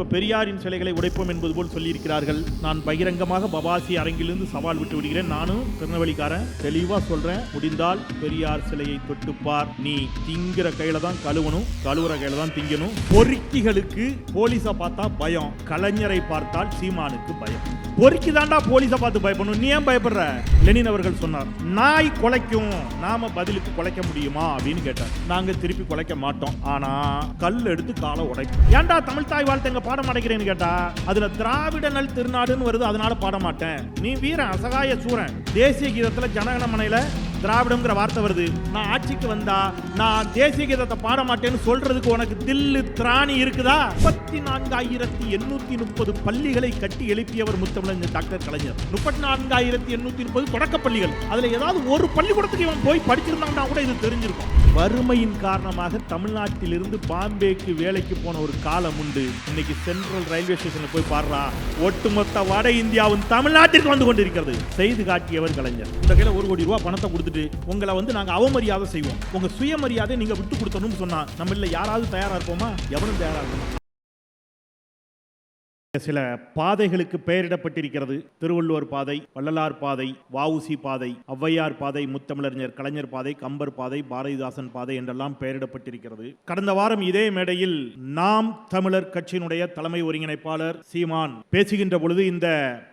இப்போ பெரியாரின் சிலைகளை உடைப்போம் என்பது போல் சொல்லியிருக்கிறார்கள். நான் பகிரங்கமாக பபாசி அரங்கிலிருந்து சவால் விட்டு விடுகிறேன். நானும் திருநெல்வேலிக்காரன் தெளிவா சொல்றேன். முடிந்தால் பெரியார் சிலையை தொட்டுப்பார். நீ திங்கிற கையில தான் கழுவணும் கழுவுற கையில தான் திங்கணும். பொறுக்கிகளுக்கு போலீஸை பார்த்தா பயம். கலைஞரை பார்த்தால் சீமானுக்கு பயம். பொறுக்கி தாண்டா போலீஸை பார்த்து பயப்படணும். நீ ஏன் பயப்படுற? லெனின் அவர்கள் சொன்னார். நாய் குலைக்கும் நாம பதிலுக்கு குலைக்க முடியுமா? அப்படின்னு கேட்டார். நாங்க திருப்பி குலைக்க மாட்டோம். ஆனா கல் எடுத்து காலை உடைக்கும் ஏன்டா தமிழ் தாய் வாழ்த்து எங்க பாட மாட்டேங்கிறேன்னு கேட்டா அதுல திராவிட நல் திருநாடுன்னு வருது அதனால பாட மாட்டேன். நீ வீரன் அசகாய சூரன். தேசிய கீதத்துல ஜனகணமனையில திராவிடம்ங்கிற வார்த்தை வருது. நான் ஆட்சிக்கு வந்தா நான் தேசிய கீதத்தை பாட மாட்டேன்னு சொல்றதுக்கு உனக்கு தில்லு திராணி இருக்குதா? முப்பத்தி நான்காயிரத்தி எண்ணூத்தி முப்பது பள்ளிகளை கட்டி எழுப்பியவர் முத்தமிழர் டாக்டர் கலைஞர். முப்பத்தி நான்காயிரத்தி எண்ணூத்தி முப்பது தொடக்க பள்ளிகள் அதுல ஏதாவது ஒரு பள்ளிக்கூடத்துக்கு இவன் போய் படிச்சிருந்தாங்கன்னா கூட இது தெரிஞ்சிருக்கும். வறுமையின் காரணமாக தமிழ்நாட்டிலிருந்து பாம்பேக்கு வேலைக்கு போன ஒரு காலம் உண்டு. இன்னைக்கு சென்ட்ரல் ரயில்வே ஸ்டேஷன்ல போய் பாடுறா. ஒட்டுமொத்த வட இந்தியாவும் தமிழ்நாட்டிற்கு வந்து கொண்டிருக்கிறது. செய்து காட்டியவர் கலைஞர். இந்த கையில ஒரு கோடி ரூபாய் பணத்தை கொடுத்துட்டு உங்களை வந்து நாங்கள் அவமரியாதை செய்வோம். உங்கள் சுயமரியாதை நீங்கள் விட்டு கொடுத்தணும்னு சொன்னால் நம்ம யாராவது தயாராக இருப்போமா? எவனும் தயாராக இருப்போமா சில பாதைகளுக்கு பெயரிடப்பட்டிருக்கிறது. திருவள்ளுவர் பாதை வள்ளலார் பாதை வஉசி பாதை ஔவையார் பாதை முத்தமிழறிஞர் கலைஞர் பாதை கம்பர் பாதை பாரதிதாசன் பாதை என்றெல்லாம் பெயரிடப்பட்டிருக்கிறது. கடந்த வாரம் இதே மேடையில் நாம் தமிழர் கட்சியினுடைய தலைமை ஒருங்கிணைப்பாளர் சீமான் பேசுகின்ற பொழுது இந்த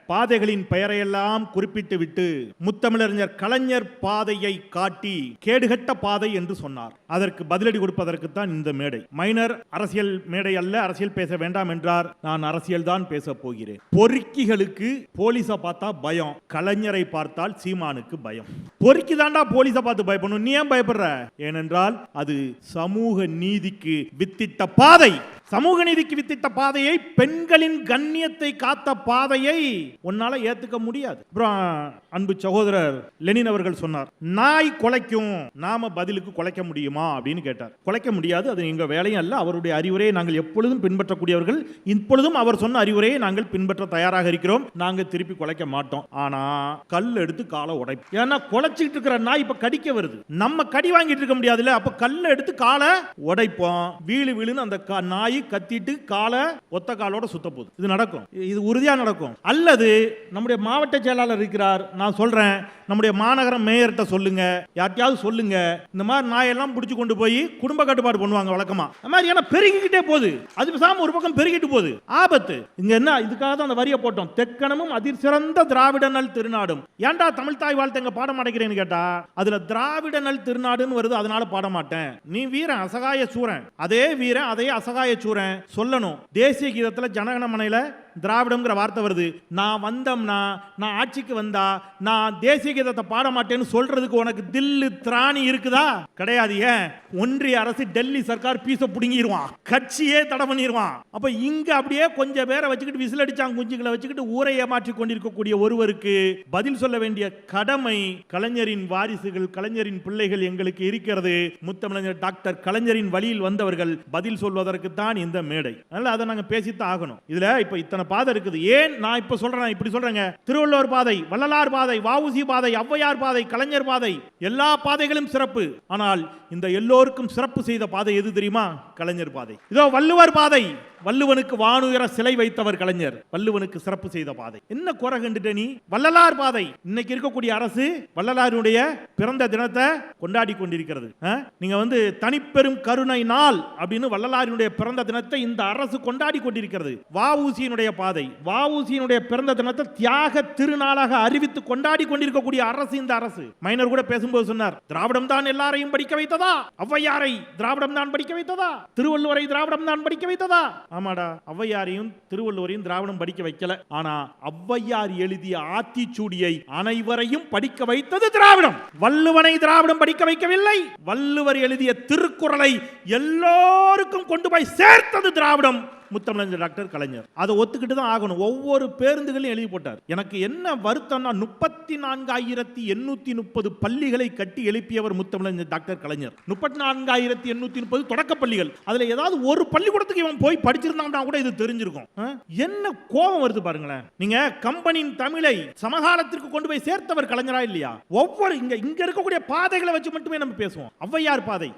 பாதைகளின் பெயரையெல்லாம் குறிப்பிட்டு விட்டு முத்தமிழறிஞர் கலைஞர் பாதையை காட்டி கேடுகட்ட பாதை என்று சொன்னார். அதற்கு பதிலடி கொடுப்பதற்குத்தான் இந்த மேடை. மைனர் அரசியல் மேடை அல்ல அரசியல் பேச வேண்டாம் என்றார். நான் அரசியல் தான் பேச போகிறேன். பொறுக்கிகளுக்கு போலீஸை பார்த்தா பயம். கலைஞரை பார்த்தால் சீமானுக்கு பயம். பொறுக்கி தாண்டா போலீஸை பார்த்து பயப்படணும். நீ ஏன் பயப்படுற? ஏனென்றால் அது சமூக நீதிக்கு வித்திட்ட பாதை. சமூக நீதிக்கு வித்திட்ட பாதையை பெண்களின் கண்ணியத்தை காத்த பாதையை உன்னால ஏத்துக்க முடியாது. அப்புறம் அன்பு சகோதரர் லெனின் அவர்கள் சொன்னார் நாய் குலைக்கும் நாம பதிலுக்கு குலைக்க முடியுமா? அப்படின்னு கேட்டார். குலைக்க முடியாது அது எங்க வேலையும் அல்ல. அவருடைய அறிவுரையை நாங்கள் எப்பொழுதும் பின்பற்றக்கூடியவர்கள் இப்பொழுதும் அவர் சொன்ன அறிவுரையை நாங்கள் பின்பற்ற தயாராக இருக்கிறோம். நாங்கள் திருப்பி குலைக்க மாட்டோம். ஆனா கல் எடுத்து காலை உடைப்போம். ஏன்னா குலைச்சிட்டு இருக்கிற நாய் இப்ப கடிக்க வருது. நம்ம கடி வாங்கிட்டு இருக்க முடியாதுல்ல அப்ப கல்லை எடுத்து காலை உடைப்போம். வீழு வீழுன்னு அந்த நாய் கத்திட்டு காலை ஒத்த காலோட சுத்த போகுது. இது நடக்கும். இது உறுதியா நடக்கும். அல்லது நம்முடைய மாவட்ட செயலாளர் இருக்கிறார். நான் சொல்றேன் நம்முடைய மாநகர மேயர்கிட்ட சொல்லுங்க யார்ட்டையாவது சொல்லுங்க. இந்த மாதிரி நாயெல்லாம் பிடிச்சி கொண்டு போய் குடும்ப கட்டுப்பாடு பண்ணுவாங்க வழக்கமா. அந்த மாதிரி ஏன்னா பெருகிக்கிட்டே போகுது. அது பேசாம ஒரு பக்கம் பெருகிட்டு போகுது. ஆபத்து. இங்க என்ன இதுக்காக தான் அந்த வரியை போட்டோம். தெக்கணமும் அதிர் சிறந்த திராவிட நல் திருநாடும். ஏன்டா தமிழ் தாய் வாழ்த்து எங்க பாட மாட்டேங்கிறேன்னு கேட்டா? அதுல திராவிட நல் திருநாடுன்னு வருது அதனால பாட மாட்டேன் நீ வீரன் அசகாய சூரன். அதே வீரன் அதே அசகாய சூரன் சொல்லணும். தேசிய கீதத்துல ஜனகணமனையில திராவிடம்ங்கிற வார்த்தை வருது. நான் வந்தோம்னா நான் ஆட்சிக்கு வந்தா நான் தேசிய கீதத்தை பாட மாட்டேன்னு சொல்றதுக்கு உனக்கு தில்லு திராணி இருக்குதா? கிடையாது ஏன்? ஒன்றிய அரசு டெல்லி சர்க்கார் பீச புடுங்கிடுவான் கட்சியே தடை பண்ணிடுவான் அப்ப இங்க அப்படியே கொஞ்சம் பேரை வச்சுக்கிட்டு விசில் அடிச்சாங்க குஞ்சுகளை வச்சுக்கிட்டு ஊரை ஏமாற்றி கொண்டிருக்கக்கூடிய ஒருவருக்கு பதில் சொல்ல வேண்டிய கடமை கலைஞரின் வாரிசுகள் கலைஞரின் பிள்ளைகள் எங்களுக்கு இருக்கிறது. முத்தமிழர் டாக்டர் கலைஞரின் வழியில் வந்தவர்கள் பதில் சொல்வதற்கு தான் இந்த மேடை. அதனால அதை நாங்க பேசித்தான் ஆகணும். இதுல இப்ப இத்தனை பாதை இருக்குது. ஏன் நான் இப்ப சொல்றேன் இப்படி சொல்றேங்க? திருவள்ளுவர் பாதை வள்ளலார் பாதை வாவுசி பாதை ஔவையார் பாதை கலைஞர் பாதை எல்லா பாதைகளும் சிறப்பு. ஆனால் இந்த எல்லோருக்கும் சிறப்பு செய்த பாதை எது தெரியுமா? கலைஞர் பாதை. இதோ வள்ளுவர் பாதை. வள்ளுவனுக்கு வானுயர சிலை வைத்தவர் கலைஞர். வள்ளுவனுக்கு சிறப்பு செய்த பாதை. என்ன குறை கண்டுட்ட நீ? வள்ளலார் பாதை. இன்னைக்கு இருக்கக்கூடிய அரசு வள்ளலாருடைய பிறந்த தினத்தை கொண்டாடி கொண்டிருக்கிறது. நீங்க வந்து தனிப்பெரும் கருணை நாள் அப்படின்னு வள்ளலாரினுடைய பிறந்த தினத்தை இந்த அரசு கொண்டாடி கொண்டிருக்கிறது. வாவூசியினுடைய பாதை. வாவூசியினுடைய பிறந்த தினத்தை தியாக திருநாளாக அறிவித்து கொண்டாடி கொண்டிருக்கக்கூடிய அரசு இந்த அரசு. மைனர் கூட பேசும்போது சொன்னார் திராவிடம் தான் எல்லாரையும் படிக்க வைத்ததா? ஔவையாரை திராவிடம் தான் படிக்க வைத்ததா? திருவள்ளுவரை திராவிடம் தான் படிக்க வைத்ததா? ஆமாடா ஔவையாரையும் திருவள்ளுவரையும் திராவிடம் படிக்க வைக்கல. ஆனா ஔவையார் எழுதிய ஆத்திச்சூடியை அனைவரையும் படிக்க வைத்தது திராவிடம். வள்ளுவனை திராவிடம் படிக்க வைக்கவில்லை. வள்ளுவர் எழுதிய திருக்குறளை எல்லோருக்கும் கொண்டு போய் சேர்த்தது திராவிடம். முத்தமிழஞ்ச டாக்டர் கலைஞர். அதை ஒத்துக்கிட்டு தான் ஆகணும். ஒவ்வொரு பேருந்துகளையும் எழுதி போட்டார். எனக்கு என்ன வருத்தம்னா முப்பத்தி நான்காயிரத்தி எண்ணூத்தி முப்பது பள்ளிகளை கட்டி எழுப்பியவர் முத்தமிழஞ்ச டாக்டர் கலைஞர். முப்பத்தி நான்காயிரத்தி எண்ணூத்தி முப்பது தொடக்க பள்ளிகள். அதுல ஏதாவது ஒரு பள்ளிக்கூடத்துக்கு இவன் போய் படிச்சிருந்தாங்கன்னா கூட இது தெரிஞ்சிருக்கும். என்ன கோபம் வருது பாருங்களேன். நீங்க கம்பெனியின் தமிழை சமகாலத்திற்கு கொண்டு போய் சேர்த்தவர் கலைஞரா இல்லையா? ஒவ்வொரு இங்க இங்க இருக்கக்கூடிய பாதைகளை வச்சு மட்டுமே நம்ம பேசுவோம். ஔவையார் பாதை.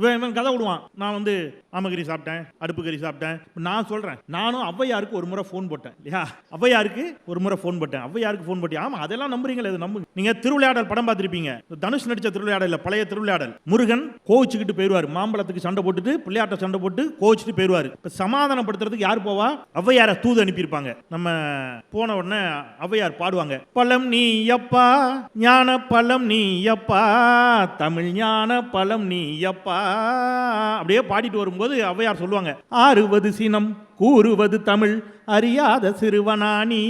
இவன் இவன் கதை விடுவான். நான் வந்து ஆமகரி சாப்பிட்டேன் அடுப்பு கறி சாப்பிட்டேன் நான் சொல்கிறேன் நானும் ஔவையாருக்கு ஒரு முறை ஃபோன் போட்டேன். இல்லையா ஔவையாருக்கு ஒரு முறை ஃபோன் போட்டேன். ஔவையாருக்கு ஃபோன் போட்டேன். ஆமா அதெல்லாம் நம்புறீங்களே இது நம்புங்க நீங்க திருவிளையாடல் படம் பார்த்துருப்பீங்க. இந்த தனுஷ் நடித்த திருவிளையாடல் பழைய திருவிளையாடல். முருகன் கோவிச்சுக்கிட்டு போயிடுவார் மாம்பழத்துக்கு சண்டை போட்டுட்டு பிள்ளையாட்ட சண்டை போட்டு கோவிச்சுட்டு போயிருவாரு. இப்போ சமாதானப்படுத்துறதுக்கு யார் போவா? ஔவையாரை தூது அனுப்பியிருப்பாங்க. நம்ம போன உடனே ஔவையார் பாடுவாங்க. பழம் நீ எப்பா ஞான பழம் நீ எப்பா தமிழ் ஞான பழம் நீ எப்பா அப்படியே பாடிட்டு வரும்போது ஔவையார் சொல்லுவாங்க. ஆறுவது சினம் கூறுவது தமிழ் அறியாத சிறுவனானி.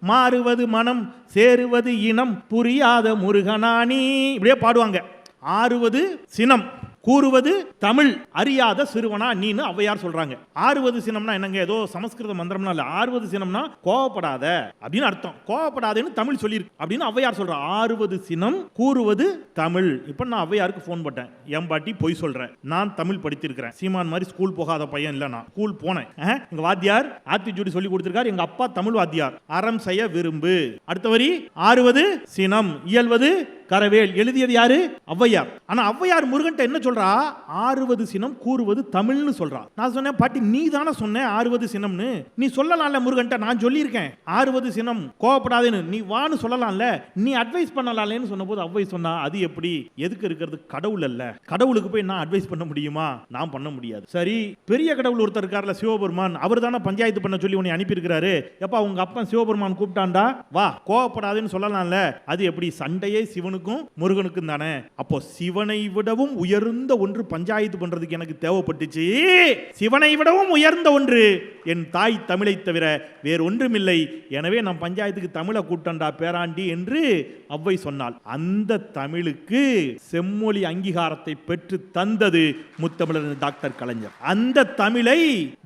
மாறுவது மனம் சேருவது இனம் புரியாத முருகனானி. இப்படியே பாடுவாங்க. ஆறுவது சினம். கூறுவது தமிழ் அறியாத சிறுவனா நீனு ஔவையார் சொல்றாங்க. ஆறுவது சினம்னா என்னங்க? ஏதோ சமஸ்கிருத மந்திரம்னா இல்ல. ஆறுவது சினம்னா கோவப்படாத அப்படின்னு அர்த்தம். கோவப்படாதேன்னு தமிழ் சொல்லியிருக்கு அப்படின்னு ஔவையார் சொல்ற ஆறுவது சினம் கூறுவது தமிழ். இப்ப நான் ஔவையாருக்கு ஃபோன் போட்டேன். என் பாட்டி பொய் சொல்றேன் நான் தமிழ் படித்திருக்கிறேன். சீமான் மாதிரி ஸ்கூல் போகாத பையன் இல்ல நான். ஸ்கூல் போனேன். எங்க வாத்தியார் ஆத்திச்சூடி சொல்லி கொடுத்திருக்காரு. எங்க அப்பா தமிழ் வாத்தியார். அறம் செய்ய விரும்பு. அடுத்த வரி ஆறுவது சினம். இயல்வது கரவேல் எழுதியது யாரு? ஔவையார். ஆனா ஔவையார் முருகன் என்ன சொல்றா? ஆறுவது சினம் கூறுவது தமிழ்னு சொல்றா. நான் சொன்னேன் பாட்டி நீ தானே சொன்ன ஆறுவது சினம்னு? நீ சொல்லலாம்ல முருகன் நான் சொல்லியிருக்கேன். ஆறுவது சினம் கோவப்படாதேன்னு. நீ வான்னு சொல்லலாம்ல. நீ அட்வைஸ் பண்ணலாம்லன்னு சொன்னபோது ஔவை சொன்னா அது எப்படி? எதுக்கு இருக்கிறது? கடவுள் அல்ல. கடவுளுக்கு போய் நான் அட்வைஸ் பண்ண முடியுமா? நான் பண்ண முடியாது. சரி பெரிய கடவுள் ஒருத்தர் இருக்கார்ல சிவபெருமான். அவர் தானே பஞ்சாயத்து பண்ண சொல்லி உன்னை அனுப்பியிருக்கிறாரு. எப்பா உங்க அப்பன் சிவபெருமான் கூப்பிட்டான்டா. வா கோவப்படாதேன்னு சொல்லலாம்ல. அது எப்படி? சண்டையே சிவனுக்கும் முருகனுக்கும் தானே? அப்போ சிவனை விடவும் உயர்ந்த ஒன்று பஞ்சாயத்து பண்றதுக்கு எனக்கு தேவைப்பட்டுச்சு. சிவனை விடவும் உயர்ந்த ஒன்று. என் தாய் தமிழை தவிர வேறு ஒன்றுமில்லை எனவே நான் பஞ்சாயத்துக்கு தமிழை கூட்டண்டா பேராண்டி என்று அவ்வை சொன்னால் அந்த தமிழுக்கு செம்மொழி அங்கீகாரத்தை பெற்று தந்தது முத்தமிழர் டாக்டர் கலைஞர். அந்த தமிழை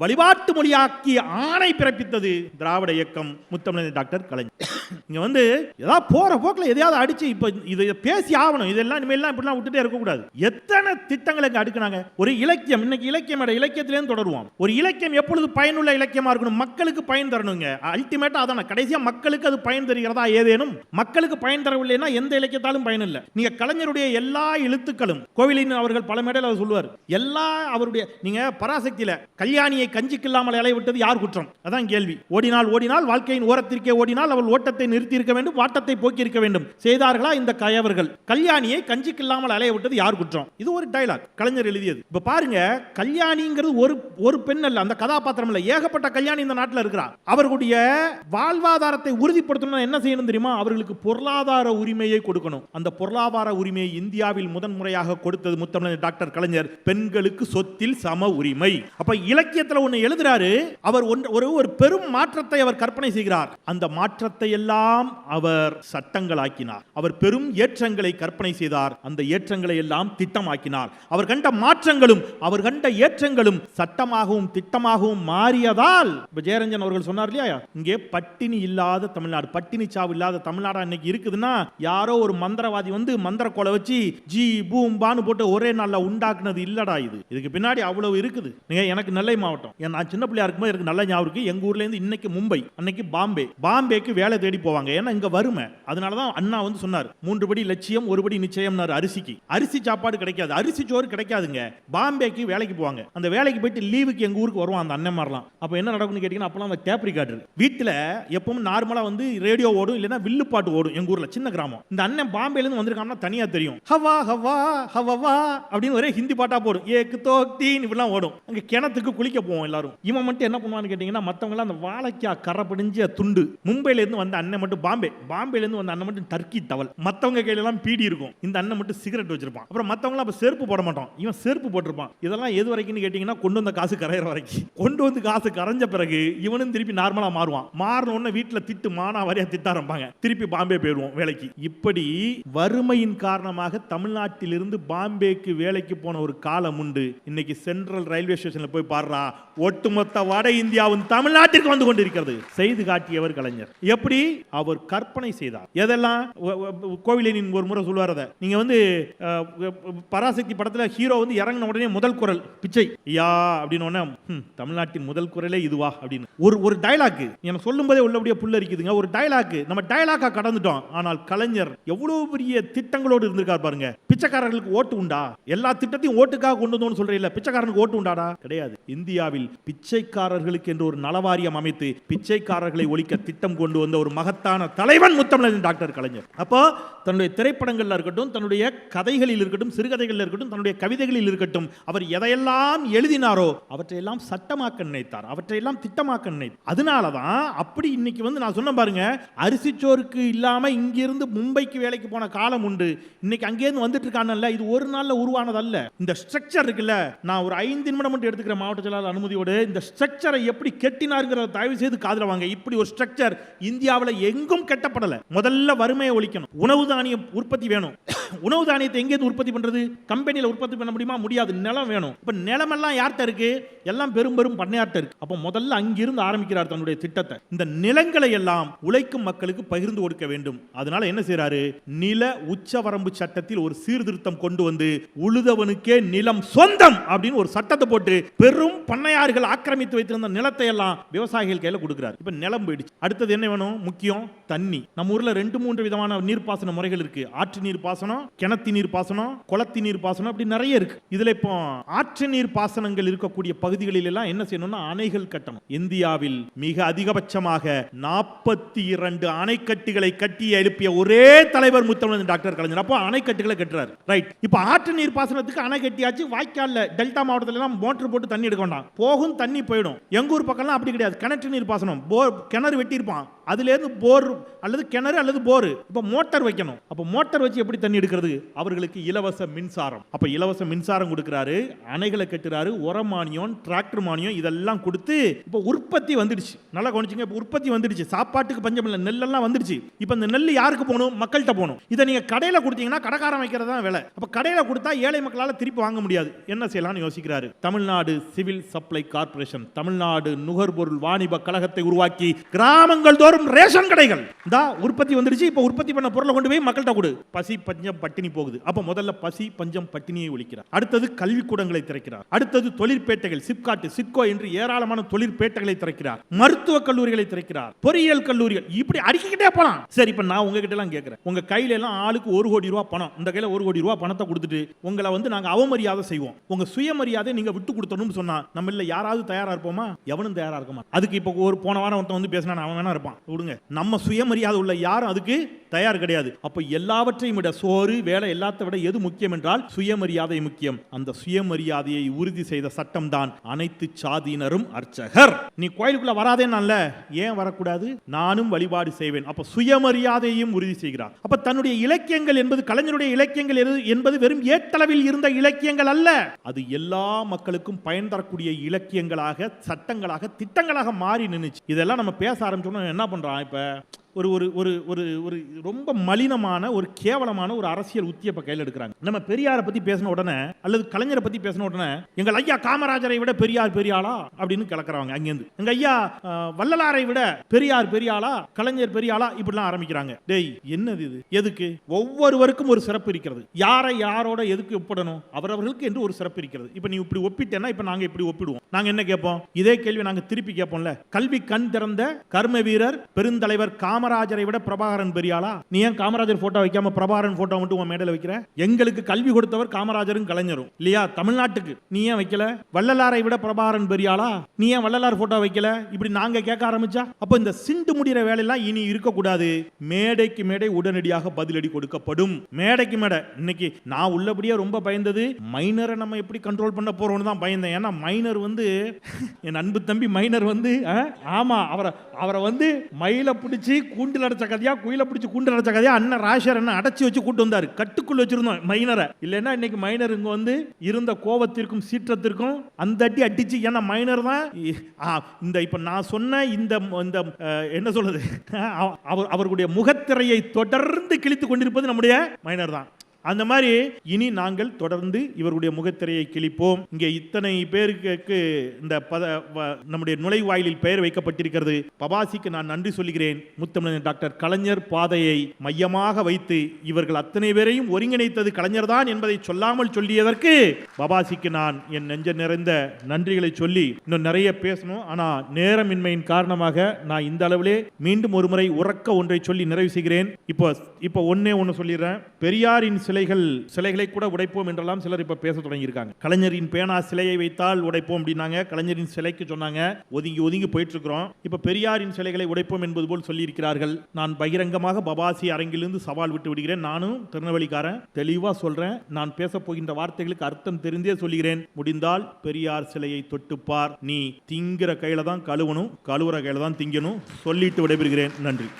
வழிபாட்டு மொழியாக்கி ஆணை பிறப்பித்தது திராவிட இயக்கம் முத்தமிழர் டாக்டர் கலைஞர். இங்க வந்து ஏதாவது போற போக்கில் எதையாவது அடிச்சு இப்ப இது பேசி ஆகணும். இதெல்லாம் இனிமேல்லாம் இப்படிலாம் விட்டுட்டே இருக்கக்கூடாது. எத்தனை திட்டங்களை இங்க அடுக்குனாங்க? ஒரு இலக்கியம். இன்னைக்கு இலக்கியம் மேடம் இலக்கியத்திலேருந்து தொடருவோம். ஒரு இலக்கியம் எப்பொழுது பயனுள்ள இலக்கியமா இருக்கணும்? மக்களுக்கு பயன் தரணுங்க. அல்டிமேட்டா அதான. கடைசியா மக்களுக்கு அது பயன் தருகிறதா ஏதேனும்? மக்களுக்கு பயன் தரவில்லைன்னா எந்த இலக்கியத்தாலும் பயன் இல்லை. நீங்க கலைஞருடைய எல்லா எழுத்துக்களும் கோவிலின் அவர்கள் பல மேடையில் அவர் சொல்லுவார். எல்லா அவருடைய நீங்க பராசக்தியில கல்யாணியை கஞ்சிக்கு இல்லாமல் இலைய விட்டது யார் குற்றம்? அதான் கேள்வி. ஓடினால் ஓடினால் வாழ்க்கையின் ஓரத்திற்கே ஓடினால் அவள் ஓட்டத்தை நிறுத்தி இருக்க வேண்டும் வாட்டத்தை போக்கி இருக்க வேண்டும். செய்தார்களா இந்த கயவர்கள் கல்யாணியை கஞ்சிக்கு இல்லாமல் அலைய விட்டது யார் குற்றம்? இது ஒரு டைலாக் கலைஞர் எழுதியது. இப்ப பாருங்க கல்யாணிங்கிறது ஒரு ஒரு பெண் அல்ல அந்த கதாபாத்திரம் இல்ல. ஏகப்பட்ட கல்யாணி இந்த நாட்டில் இருக்கிறார் அவர்களுடைய வாழ்வாதாரத்தை உறுதிப்படுத்தணும் என்ன செய்யணும் தெரியுமா? அவர்களுக்கு பொருளாதார உரிமையை கொடுக்கணும். அந்த பொருளாதார உரிமையை இந்தியாவில் முதன் முறையாக கொடுத்தது முத்தமிழர் டாக்டர் கலைஞர் பெண்களுக்கு சொத்தில் சம உரிமை. அப்ப இலக்கியத்தில் ஒன்று எழுதுறாரு அவர் ஒரு ஒரு பெரும் மாற்றத்தை அவர் கற்பனை செய்கிறார். அந்த மாற்றத்தை எல்லாம் அவர் சட்டங்களாக்கினார். அவர் பெரும் ஏற்றங்களை கற்பனை செய்தார். அந்த ஏற்றங்களை எல்லாம் திட்டமாக்கினார். அவர் கண்ட மாற்றங்களும் அவர் கண்ட ஏற்றங்களும் சட்டமாகவும் திட்டமாகவும் மாறியதால் இப்ப ஜெயரஞ்சன் அவர்கள் சொன்னார் இல்லையா? இங்கே பட்டினி இல்லாத தமிழ்நாடு பட்டினி சாவு இல்லாத தமிழ்நாடு இன்னைக்கு இருக்குதுன்னா யாரோ ஒரு மந்திரவாதி வந்து மந்திர கொலை வச்சு ஜி பூம்பான்னு போட்டு ஒரே நாளில் உண்டாக்குனது இல்லடா இது. இதுக்கு பின்னாடி அவ்வளவு இருக்குது. நீங்க எனக்கு நெல்லை மாவட்டம். நான் சின்ன பிள்ளையா இருக்கும்போது எனக்கு நல்ல ஞாபகம் இருக்கு. எங்க ஊர்ல இருந்து இன்னைக்கு மும்பை அன்னைக்கு பாம்பே. பாம்பேக்கு வேலை தேடி போவாங்க. ஏன்னா இங்க வறுமை. அதனாலதான் அண்ணா வந்து சொன்னார் மூன்று ஒருபடி லட்சியம் ஒரு படி நிச்சயம்னாரு அரிசிக்கு. அரிசி சாப்பாடு கிடைக்காது. அரிசி சோறு கிடைக்காதுங்க. பாம்பேக்கு வேலைக்கு போவாங்க. அந்த வேலைக்கு போயிட்டு லீவுக்கு எங்க ஊருக்கு வருவான் அந்த அண்ணன் மாதிரிலாம் அப்போ என்ன நடக்கும்னு கேட்டீங்கன்னா அப்பெல்லாம் அந்த டேப் ரெக்கார்டர் வீட்டில் எப்பவும் நார்மலாக வந்து ரேடியோ ஓடும் இல்லைன்னா வில்லு பாட்டு ஓடும் எங்க ஊர்ல சின்ன கிராமம். இந்த அண்ணன் பாம்பேலேருந்து வந்திருக்காங்கன்னா தனியா தெரியும். ஹவா ஹவா ஹவவா அப்படின்னு ஒரே ஹிந்தி பாட்டா போடும். ஏக்கு தோக்தீன் இப்படிலாம் ஓடும். அங்கே கிணத்துக்கு குளிக்க போவோம் எல்லாரும். இவன் மட்டும் என்ன பண்ணுவான்னு கேட்டீங்கன்னா மற்றவங்களாம் அந்த வாழைக்காய் கரை பிடிஞ்ச துண்டு. மும்பையிலேருந்து வந்த அண்ணன் மட்டும் பாம்பே. பாம்பேலேருந்து வந்த அண்ணன் மட்டும் டர்க்கி தவள் மற்றவங்க கையில கையிலலாம் பீடி இருக்கும். இந்த அண்ணன் மட்டும் சிகரெட் வச்சிருப்பான். அப்புறம் மற்றவங்களாம் அப்போ செருப்பு போட மாட்டோம் இவன் செருப்பு போட்டிருப்பான். இதெல்லாம் எது வரைக்கும்னு கேட்டிங்கன்னா கொண்டு வந்த காசு கரையிற வரைக்கும். கொண்டு வந்து காசு கரைஞ்ச பிறகு இவனும் திருப்பி நார்மலாக மாறுவான். மாறின உடனே வீட்டுல திட்டு மானா வரையா திட்ட ஆரம்பிப்பாங்க. திருப்பி பாம்பே போயிடுவோம் வேலைக்கு. இப்படி வறுமையின் காரணமாக தமிழ்நாட்டிலிருந்து பாம்பேக்கு வேலைக்கு போன ஒரு காலம் உண்டு. இன்னைக்கு சென்ட்ரல் ரயில்வே ஸ்டேஷனில் போய் பாடுறா ஒட்டுமொத்த வட இந்தியாவும் தமிழ்நாட்டிற்கு வந்து கொண்டிருக்கிறது. செய்து காட்டியவர் கலைஞர். எப்படி? அவர் கற்பனை செய்தார். எதெல்லாம்? கோவிலை ஒ- ஒரு முறை சொல்லுவார் அதை. நீங்கள் வந்து பராசக்தி படத்தில் ஹீரோ வந்து இறங்கின உடனே முதல் குரல் பிச்சை. யா அப்படின்னு உடனே தமிழ்நாட்டின் முதல் குரலே இதுவா? அப்படின்னு. ஒரு ஒரு டைலாக்கு எனக்கு சொல்லும் போதே உள்ளபடியே புல்லரிக்குதுங்க ஒரு டைலாக்கு நம்ம டைலாக்காக கடந்துட்டோம். ஆனால் கலைஞர் எவ்வளோ பெரிய திட்டங்களோடு இருந்திருக்கார் பாருங்க. பிச்சைக்காரர்களுக்கு ஓட்டு உண்டா? எல்லா திட்டத்தையும் ஓட்டுக்காக கொண்டு வந்தோம்னு சொல்றீங்க பிச்சைக்காரனுக்கு ஓட்டு உண்டாடா? கிடையாது. இந்தியாவில் பிச்சைக்காரர்களுக்கு என்று ஒரு நலவாரியம் அமைத்து பிச்சைக்காரர்களை ஒழிக்க திட்டம் கொண்டு வந்த ஒரு மகத்தான தலைவன் முத்தமிழன் டாக்டர் கலைஞர். அப்போ தன்னுடைய திரைப்படங்களில் இருக்கட்டும் தன்னுடைய கதைகளில் இருக்கட்டும் சிறுகதைகளில் இருக்கட்டும் தன்னுடைய கவிதைகளில் இருக்கட்டும் அவர் எதையெல்லாம் எழுதினாரோ அவற்றையெல்லாம் சட்டமாக்க நினைத்தார் அவற்றையெல்லாம் திட்டமாக்க நினைத்தார். அதனால தான் அப்படி இன்னைக்கு வந்து நான் சொன்ன பாருங்க அரிசிச்சோருக்கு இல்லாமல் இங்கிருந்து மும்பைக்கு வேலைக்கு போன காலம் உண்டு. இன்னைக்கு அங்கேருந்து வந்துட்டு இருக்கானல்ல இது ஒரு நாளில் உருவானதல்ல. இந்த ஸ்ட்ரக்சர் இருக்குல்ல நான் ஒரு ஐந்து நிமிடம் மட்டும் எடுத்துக்கிற மாவட்ட செயலாளர் அனுமதியோடு இந்த ஸ்ட்ரக்சரை எப்படி கெட்டினாருங்கிறத தயவு செய்து காதுல வாங்க. இப்படி ஒரு ஸ்ட்ரக்சர் இந்தியாவில் எங்கும் கெட்டப்படலை. முதல்ல வறுமையை ஒழிக்கணும். உணவு தானியம் உற்பத்தி வேணும். உணவு தானியத்தை எங்கேருந்து உற்பத்தி பண்றது? கம்பெனியில் உற்பத்தி பண்ண முடியுமா? முடியாது. நிலம் வேணும். இப்ப நிலமெல்லாம் யார்கிட்ட இருக்கு? எல்லாம் பெரும் பெரும் பண்ணையார்ட்ட இருக்கு. அப்ப முதல்ல அங்கிருந்து ஆரம்பிக்கிறார் தன்னுடைய திட்டத்தை. இந்த நிலங்களை எல்லாம் உழைக்கும் மக்களுக்கு பகிர்ந்து கொடுக்க வேண்டும். அதனால என்ன செய்யறாரு நில உச்சவரம்பு சட்டத்தில் ஒரு சீர்திருத்தம் கொண்டு வந்து உழுதவனுக்கே நிலம் சொந்தம் அப்படின்னு ஒரு சட்டத்தை போட்டு பெரும் பண்ணையார்கள் ஆக்கிரமித்து வைத்திருந்த நிலத்தை எல்லாம் விவசாயிகள் கையில் கொடுக்கிறார். இப்ப நிலம் போயிடுச்சு. அடுத்தது என்ன வேணும்? முக்கியம் தண்ணி. நம்ம ஊர்ல ரெண்டு மூன்று விதமான நீர்ப்பாசன முறைகள் இருக்கு. ஆற்று நீர் பாசனம் கிணத்து நீர் பாசனம் குளத்து நீர் பாசனம் அப்படி நிறைய இருக்கு. இதுல இப்போ ஆற்று நீர் பாசனங்கள் இருக்கக்கூடிய பகுதிகளில் எல்லாம் என்ன செய்யணும்னா அணைகள் கட்டணும். இந்தியாவில் மிக அதிகபட்சமாக நாற்பத்தி இரண்டு அணைக்கட்டுகளை கட்டி எழுப்பிய ஒரே தலைவர் முத்தமிழ் டாக்டர் கலைஞர். அப்போ அணைக்கட்டுகளை கட்டுறாரு. ரைட் இப்போ ஆற்று நீர் பாசனத்துக்கு அணை கட்டியாச்சு. வாய்க்கால்ல டெல்டா மாவட்டத்தில் எல்லாம் மோட்டர் போட்டு தண்ணி எடுக்க வேண்டாம். போகும் தண்ணி போயிடும். எங்க ஊர் பக்கம்லாம் அப்படி கிடையாது. கிணற்று நீர் பாசனம். போர் கிணறு வெட்டியிருப்பான். அதுலேருந்து போர் அல்லது கிணறு அல்லது போர். இப்போ மோட்டார் வைக்கணும். அப்போ மோட்டார் வச்சு எப்படி தண்ணி எடுக்கிறது? அவர்களுக்கு இலவச மின்சாரம். அப்போ இலவச மின்சாரம் கொடுக்குறாரு. அணைகளை கட்டுறாரு. உரம் மானியம் டிராக்டர் மானியம் இதெல்லாம் கொடுத்து இப்போ உற்பத்தி வந்துடுச்சு. நல்லா கவனிச்சுங்க. இப்போ உற்பத்தி வந்துடுச்சு. சாப்பாட்டுக்கு பஞ்சம் இல்லை. நெல்லெல்லாம் வந்துடுச்சு. இப்போ இந்த நெல் யாருக்கு போகணும்? மக்கள்கிட்ட போகணும். இதை நீங்கள் கடையில் கொடுத்தீங்கன்னா கடைக்காரன் வைக்கிறது தான் வேலை. அப்போ கடையில் கொடுத்தா ஏழை மக்களால் திருப்பி வாங்க முடியாது. என்ன செய்யலாம்னு யோசிக்கிறாரு. Tamil Nadu civil supply corporation Tamil Nadu நுகர்பொருள் வாணிப கழகத்தை உருவாக்கி கிராமங்கள் தோறும் ரேஷன் கடைகள். இந்த உற்பத்தி வந்துடுச்சு இப்போ உற்பத்தி பண்ண பொருளை கொண்டு போய் மக்கள்கிட்ட கொடு. பசி பஞ்சம் பட்டினி போகுது. அப்போ முதல்ல பசி பஞ்சம் பட்டினியை ஒழிக்கிறார். அடுத்தது கல்விக்கூடங்களை திறக்கிறார். அடுத்தது தொழிற்பேட்டைகள் சிப்காட்டு சிட்கோ என்று ஏராளமான தொழிற்பேட்டைகளை திறக்கிறார். மருத்துவ கல்லூரிகளை திறக்கிறார். பொறியியல் கல்லூரிகள் இப்படி அடிக்கிட்டே போலாம். சரி இப்போ நான் உங்ககிட்ட எல்லாம் கேட்கிறேன் உங்க கையில எல்லாம் ஆளுக்கு ஒரு கோடி ரூபா பணம். இந்த கையில ஒரு கோடி ரூபா பணத்தை கொடுத்துட்டு உங்களை வந்து நாங்க அவமரியாதை செய்வோம். உங்க சுயமரியாதை நீங்க விட்டு கொடுத்தணும்னு சொன்னா நம்ம இல்ல யாராவது தயாரா இருப்போமா? எவனும் தயாரா இருக்க மாட்டான். அதுக்கு இப்போ ஒரு போன வாரம் ஒருத்தன் வந்து பேசினா அவன் வேணா இருப்பான். விடுங்க. நம்ம சுயமரியாதை உள்ள யாரும் அதுக்கு தயார் கிடையாது. அப்போ எல்லாவற்றையும் விட சோறு வேலை எல்லாத்தை விட எது முக்கியம் என்றால் சுயமரியாதை முக்கியம். அந்த சுயமரியாதையை உறுதி செய்த சட்டம் தான் அனைத்து சாதியினரும் அர்ச்சகர். நீ கோயிலுக்குள்ள வராதேன்னால ஏன் வரக்கூடாது? நானும் வழிபாடு செய்வேன். அப்ப சுயமரியாதையும் உறுதி செய்கிறார். அப்ப தன்னுடைய இலக்கியங்கள் என்பது கலைஞருடைய இலக்கியங்கள் எது- என்பது வெறும் ஏட்டளவில் இருந்த இலக்கியங்கள் அல்ல. அது எல்லா மக்களுக்கும் பயன் தரக்கூடிய இலக்கியங்களாக சட்டங்களாக திட்டங்களாக மாறி நின்னுச்சு. இதெல்லாம் நம்ம பேச ஆரம்பிச்சோம்னா என்ன பண்றான் இப்ப ஒரு ஒரு ஒரு ஒரு ஒரு ரொம்ப மலினமான ஒரு கேவலமான ஒரு அரசியல் உத்தியை இப்போ கையில் எடுக்கிறாங்க. நம்ம பெரியாரை பத்தி பேசின உடனே அல்லது கலைஞரை பத்தி பேசின உடனே எங்கள் ஐயா காமராஜரை விட பெரியார் பெரியாளா? அப்படின்னு கிளக்குறாங்க அங்கேருந்து எங்க ஐயா வள்ளலாரை விட பெரியார் பெரியாளா? கலைஞர் பெரியாளா? இப்படிலாம் ஆரம்பிக்கிறாங்க. டேய் என்னது இது? எதுக்கு? ஒவ்வொருவருக்கும் ஒரு சிறப்பு இருக்கிறது. யாரை யாரோட எதுக்கு ஒப்பிடணும்? அவரவர்களுக்கு என்று ஒரு சிறப்பு இருக்கிறது. இப்ப நீ இப்படி ஒப்பிட்டேன்னா இப்ப நாங்க இப்படி ஒப்பிடுவோம். நாங்க என்ன கேட்போம்? இதே கேள்வி நாங்க திருப்பி கேட்போம்ல. கல்வி கண் திறந்த கர்ம வீரர் பெருந்தலைவர் காமராஜரை விட பிரபாகரன் பெரியாளா? நீ ஏன் காமராஜர் போட்டோ வைக்காம பிரபாகரன் போட்டோ மட்டும் உன் மேடையில வைக்கிற? எங்களுக்கு கல்வி கொடுத்தவர் காமராஜரும் கலைஞரும். இல்லையா? தமிழ்நாட்டுக்கு. நீ ஏன் வைக்கல? வள்ளலாரை விட பிரபாகரன் பெரியாளா? நீ ஏன் வள்ளலார் போட்டோ வைக்கல? இப்படி நாங்க கேட்க ஆரம்பிச்சா? அப்போ இந்த சிண்டு முடிகிற வேலையெல்லாம் இனி இருக்கக்கூடாது. மேடைக்கு மேடை உடனடியாக பதிலடி கொடுக்கப்படும். மேடைக்கு மேடை. இன்னைக்கு நான் உள்ளபடியே ரொம்ப பயந்தது. மைனரை நம்ம எப்படி கண்ட்ரோல் பண்ண போறோம்னு தான் பயந்தேன். ஏன்னா மைனர் வந்து என் அன்பு தம்பி மைனர் வந்து ஆ, ஆமா அவரை அவரை வந்து மயில பிடிச்சி கூண்டில் அடைச்ச கதையா குயில பிடிச்சி கூண்டில் அடைச்ச கதையா அண்ணன் ராஷர் அண்ணன் அடைச்சி வச்சு கூட்டு வந்தார். கட்டுக்குள்ள வச்சிருந்தோம் மைனரை இல்லைன்னா இன்னைக்கு மைனர் இங்க வந்து இருந்த கோபத்திற்கும் சீற்றத்திற்கும் அந்த அடி அடிச்சு ஏன்னா மைனர் தான். இ- ஆ, இந்த இப்ப நான் சொன்ன இந்த இந்த என்ன சொல்றது? அவர் அவர்களுடைய முகத்திரையை தொடர்ந்து கிழித்து கொண்டிருப்பது நம்முடைய மைனர் தான். அந்த மாதிரி இனி நாங்கள் தொடர்ந்து இவருடைய முகத்திரையை கிழிப்போம். இங்கே இத்தனை பேருக்கு இந்த பத நம்முடைய நுழைவாயிலில் பெயர் வைக்கப்பட்டிருக்கிறது. பபாசிக்கு நான் நன்றி சொல்கிறேன் முத்தமிழன் டாக்டர் கலைஞர் பாதையை மையமாக வைத்து இவர்கள் அத்தனை பேரையும் ஒருங்கிணைத்தது கலைஞர் தான் என்பதை சொல்லாமல் சொல்லியதற்கு பபாசிக்கு நான் என் நெஞ்ச நிறைந்த நன்றிகளை சொல்லி இன்னும் நிறைய பேசணும். ஆனா நேரமின்மையின் காரணமாக நான் இந்த அளவிலே மீண்டும் ஒரு முறை உறக்க ஒன்றை சொல்லி நிறைவு செய்கிறேன். இப்போ இப்போ ஒன்னே ஒன்று சொல்லிடுறேன். பெரியாரின் சிலைகள் சிலைகளை கூட உடைப்போம் என்றெல்லாம் சிலர் இப்ப பேச தொடங்கியிருக்காங்க. கலைஞரின் பேனா சிலையை வைத்தால் உடைப்போம் அப்படின்னாங்க. கலைஞரின் சிலைக்கு சொன்னாங்க. ஒதுங்கி ஒதுங்கி போயிட்டு இருக்கிறோம் இப்ப பெரியாரின் சிலைகளை உடைப்போம் என்பது போல் சொல்லியிருக்கிறார்கள். நான் பகிரங்கமாக பபாசி அரங்கிலிருந்து சவால் விட்டு விடுகிறேன். நானும் திருநெல்வேலிக்காரன் தெளிவா சொல்றேன். நான் பேச போகின்ற வார்த்தைகளுக்கு அர்த்தம் தெரிந்தே சொல்லுகிறேன். முடிந்தால் பெரியார் சிலையை தொட்டுப்பார். நீ திங்கிற கையில தான் கழுவணும். கழுவுற கையில தான் திங்கணும். சொல்லிட்டு விடைபெறுகிறேன். நன்றி.